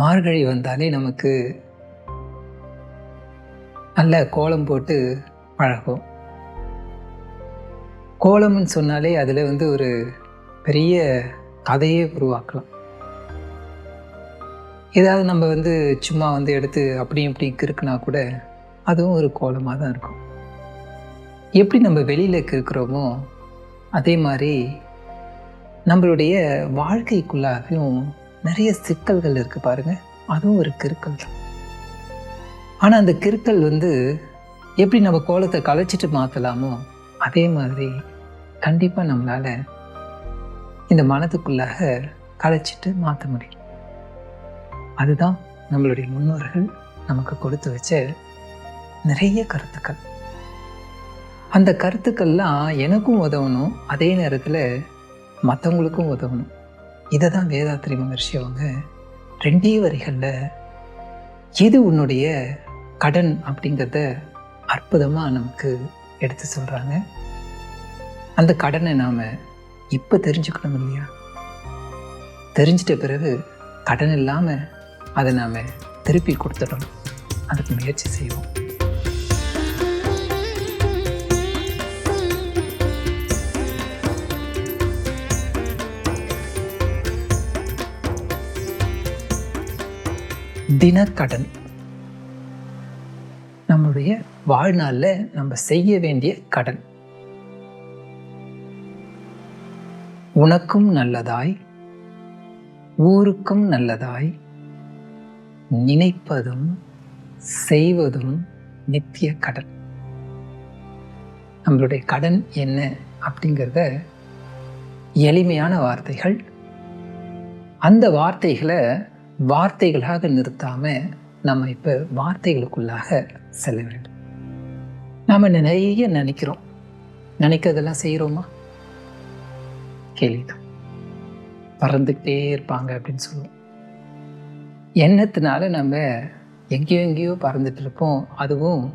மார்கழி வந்தாலே நமக்கு நல்ல கோலம் போட்டு பழகும். கோலம்னு சொன்னாலே அதில் வந்து ஒரு பெரிய கதையே உருவாக்கலாம். ஏதாவது நம்ம வந்து சும்மா வந்து எடுத்து அப்படியும் இப்படி கிறுக்குனா கூட அதுவும் ஒரு கோலமாக தான் இருக்கும். எப்படி நம்ம வெளியில் கிறுக்குறோமோ அதே மாதிரி நம்மளுடைய வாழ்க்கைக்குள்ளாகவும் நிறைய சிக்கல்கள் இருக்குது பாருங்கள் அதுவும் ஒரு கிறுக்கல் தான். ஆனால் அந்த கிறுக்கல் வந்து எப்படி நம்ம கோலத்தை கலைச்சிட்டு மாற்றலாமோ அதே மாதிரி கண்டிப்பாக நம்மளால் இந்த மனதுக்குள்ளாக கலைச்சிட்டு மாற்ற முடியும். அதுதான் நம்மளுடைய முன்னோர்கள் நமக்கு கொடுத்து வச்ச நிறைய கருத்துக்கள். அந்த கருத்துக்கள்லாம் எனக்கும் உதவணும் அதே நேரத்தில் மற்றவங்களுக்கும் உதவணும். இதை தான் வேதாத்ரி மகர்ஷி அவங்க ரெண்டே வரிகளில் எது உன்னுடைய கடன் அப்படிங்கிறத அற்புதமாக நமக்கு எடுத்து சொல்கிறாங்க அந்த கடனை நாம் இப்போ தெரிஞ்சுக்கணும் இல்லையா? தெரிஞ்சிட்ட பிறகு கடன் இல்லாமல் அதை நாம் திருப்பி கொடுத்துடணும். அதுக்கு முயற்சி செய்வோம். தினக்கடன். நம்முடைய வாழ்நாளில் நம்ம செய்ய வேண்டிய கடன். உனக்கும் நல்லதாய் ஊருக்கும் நல்லதாய் நினைப்பதும் செய்வதும் நித்திய கடன். நம்மளுடைய கடன் என்ன அப்படிங்கிறத எளிமையான வார்த்தைகள். அந்த வார்த்தைகளை வார்த்தைகளாக நிறுத்தாம நம்ம இப்போ வார்த்தைகளுக்குள்ளாக செல்ல வேண்டும். நாம் நிறைய நினைக்கிறோம். நினைக்கிறதெல்லாம் செய்கிறோமா கேள்விதான். பறந்துக்கிட்டே இருப்பாங்க அப்படின்னு சொல்லுவோம். எண்ணத்தினால நம்ம எங்கேயோ எங்கேயோ பறந்துட்டு இருப்போம். அதுவும்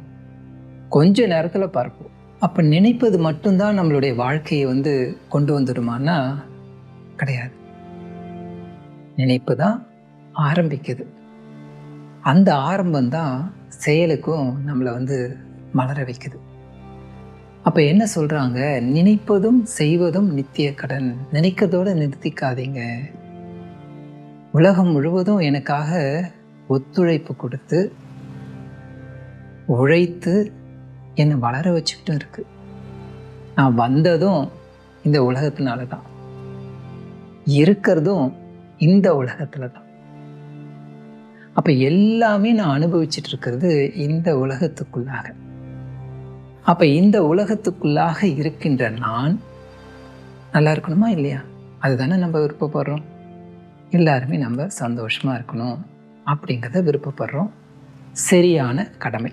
கொஞ்ச நேரத்தில் பறப்போம். அப்போ நினைப்பது மட்டும்தான் நம்மளுடைய வாழ்க்கையை வந்து கொண்டு வந்துடுமான்னா கிடையாது. நினைப்பு தான் ஆரம்பிக்குது. அந்த ஆரம்பம் தான் செயலுக்கும் நம்மளை வந்து மலர வைக்குது. அப்போ என்ன சொல்கிறாங்க நினைப்பதும் செய்வதும் நித்திய கடன். நினைக்கிறதோடு நிறுத்திக்காதீங்க. உலகம் முழுவதும் எனக்காக ஒத்துழைப்பு கொடுத்து உழைத்து என்னை வளர வச்சுக்கிட்டும் இருக்குது நான் வந்ததும் இந்த உலகத்தினால தான் இருக்கிறதும் இந்த உலகத்தில் தான் அப்போ எல்லாமே நான் அனுபவிச்சுட்டு இருக்கிறது இந்த உலகத்துக்குள்ளாக. அப்போ இந்த உலகத்துக்குள்ளாக இருக்கின்ற நான் நல்லா இருக்கணுமா இல்லையா? அதுதானே நம்ம விருப்பப்படுறோம். எல்லாருமே நம்ம சந்தோஷமாக இருக்கணும் அப்படிங்கிறத விருப்பப்படுறோம். சரியான கடமை.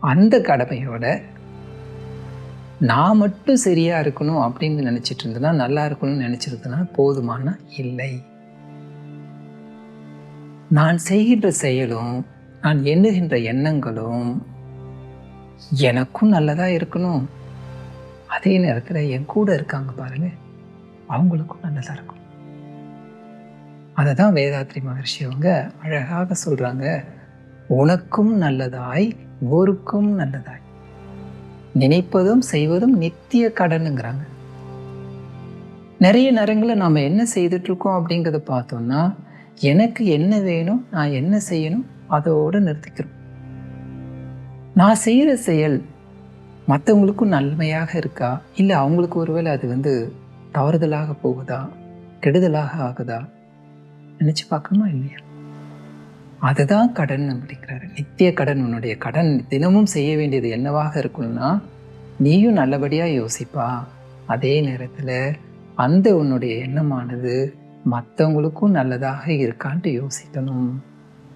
அந்த கடமையோட நான் மட்டும் சரியாக இருக்கணும் அப்படின்னு நினச்சிட்டு இருந்ததுன்னா நல்லா இருக்கணும்னு நினச்சிருந்ததுன்னா போதுமான இல்லை. நான் செய்கின்ற செயலும் நான் எண்ணுகின்ற எண்ணங்களும் எனக்கும் நல்லதாக இருக்கணும். அதே நேரத்தில் என் கூட இருக்காங்க பாருங்க அவங்களுக்கும் நல்லதாக இருக்கும் அதை தான் வேதாத்ரி மகர்ஷி அவங்க அழகாக சொல்கிறாங்க உனக்கும் நல்லதாய் ஊருக்கும் நல்லதாய். நினைப்பதும் செய்வதும் நித்திய கடனுங்கிறாங்க. நிறைய நேரங்களில் நாம் என்ன செய்துட்ருக்கோம் அப்படிங்கிறத பார்த்தோம்னா எனக்கு என்ன வேணும் நான் என்ன செய்யணும் அதோடு நிறுத்திக்கிறோம். நான் செய்கிற செயல் மற்றவங்களுக்கும் நன்மையாக இருக்கா? இல்லை அவங்களுக்கு ஒருவேளை அது வந்து தவறுதலாக போகுதா? கெடுதலாக ஆகுதா? நினச்சி பார்க்கணுமா இல்லையா? அதுதான் கடன் அப்படிங்கிறாரு நித்திய கடன் உன்னுடைய கடன் தினமும் செய்ய வேண்டியது என்னவாக இருக்கணும்னா நீயும் நல்லபடியாக யோசிப்பா. அதே நேரத்தில் அந்த உன்னுடைய எண்ணமானது மற்றவங்களுக்கும் நல்லதாக இருக்கான்ட்டு யோசிக்கணும்.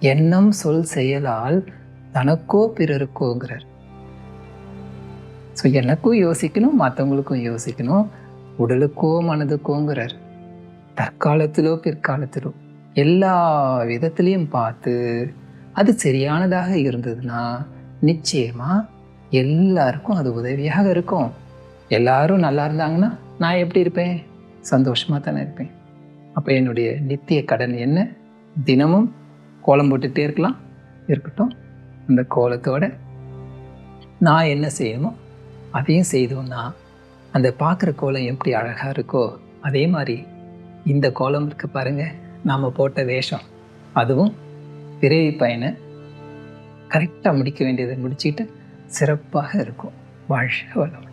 எண்ணம் சொல் செயலால் தனக்கோ பிறருக்கோங்கிறார். ஸோ எனக்கும் யோசிக்கணும் மற்றவங்களுக்கும் யோசிக்கணும். உடலுக்கோ மனதுக்கோங்கிறார். தற்காலத்திலோ பிற்காலத்திலோ எல்லா விதத்துலேயும் பார்த்து அது சரியானதாக இருந்ததுன்னா நிச்சயமாக எல்லாருக்கும் அது உதவியாக இருக்கும். எல்லாரும் நல்லா இருந்தாங்கன்னா நான் எப்படி இருப்பேன்? சந்தோஷமாக தானே இருப்பேன். அப்போ என்னுடைய நித்திய கடன் என்ன? தினமும் கோலம் போட்டுகிட்டே இருக்கலாம். இருக்கட்டும். அந்த கோலத்தோட நான் என்ன செய்யணுமோ அதையும் செய்தோம்னா அந்த பார்க்குற கோலம் எப்படி அழகாக இருக்கோ அதே மாதிரி இந்த கோலம் இருக்க பாருங்க நாம் போட்ட வேஷம். அதுவும் விரைவி பயனை கரெக்டாக முடிக்க வேண்டியதை முடிச்சுக்கிட்டு சிறப்பாக இருக்கும். வாழ்க வளம்